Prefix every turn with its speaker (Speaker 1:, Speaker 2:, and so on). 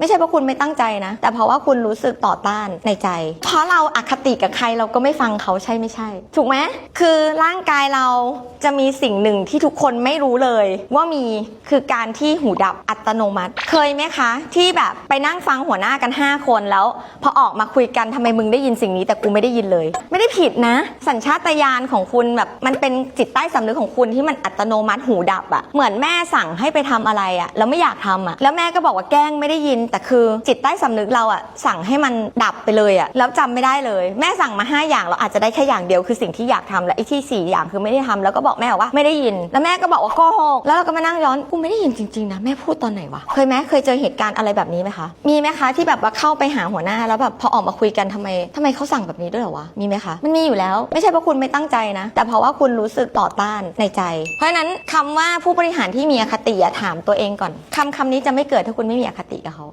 Speaker 1: ไม่ใช่เพราะคุณไม่ตั้งใจนะ แต่เพราะว่าคุณรู้สึกต่อต้านในใจ เพราะเราอคติกับใครเราก็ไม่ฟังเขาใช่ไม่ใช่ ถูกไหมคือร่างกายเราจะมีสิ่งหนึ่งที่ทุกคนไม่รู้เลย ว่ามีคือการที่หูดับอัตโนมัติ เคยไหมคะ ที่แบบไปนั่งฟังหัวหน้ากัน 5 คนแล้ว พอออกมาคุยกันทำไมมึงได้ยินสิ่งนี้แต่กูไม่ได้ยินเลย ไม่ได้ผิดนะ สัญชาตญาณของคุณแบบมันเป็นจิตใต้สำนึกของคุณที่มันอัตโนมัติหูดับอะเหมือนแม่สั่งให้ไปทำอะไรอะแล้วไม่อยากทำอะแล้วแม่ก็บอกว่าแกล้งไม่ได้ยินแต่คือจิตใต้สำนึกเราอะสั่งให้มันดับไปเลยอะแล้วจำไม่ได้เลย แม่สั่งมาห้าอย่างเราอาจจะได้แค่อย่างเดียวคือสิ่งที่อยากทำและไอ้ที่สี่อย่างคือไม่ได้ทำแล้วก็บอกแม่ว่าไม่ได้ยิน แล้วแม่ก็บอกว่าโกหกแล้วเราก็มานั่งย้อนกูไม่ได้ยินจริงๆนะแม่พูดตอนไหนวะเคยไหมเคยเจอเหตุการณ์อะไรแบบนี้ไหมคะมีไหมคะที่แบบว่าเข้าไปหาหัวหน้าแล้วแบบพอออกมาคุยกันทำไมทำไมเขาสั่งแบบนี้ด้วยเหรอวะมีไหมคะมันมีอยู่แล้วไม่ใช่เพราะคุณไม่ตั้งใจนะ แต่เพราะว่าคุณรู้สึกต่อต้านในใจ เพราะฉะนั้นคำว่าผู้บริหารที่มีอคติถามตัวเองก่อนคำคำนี้จะไม่เกิดถ้าคุณไม่มีอคติกับเขา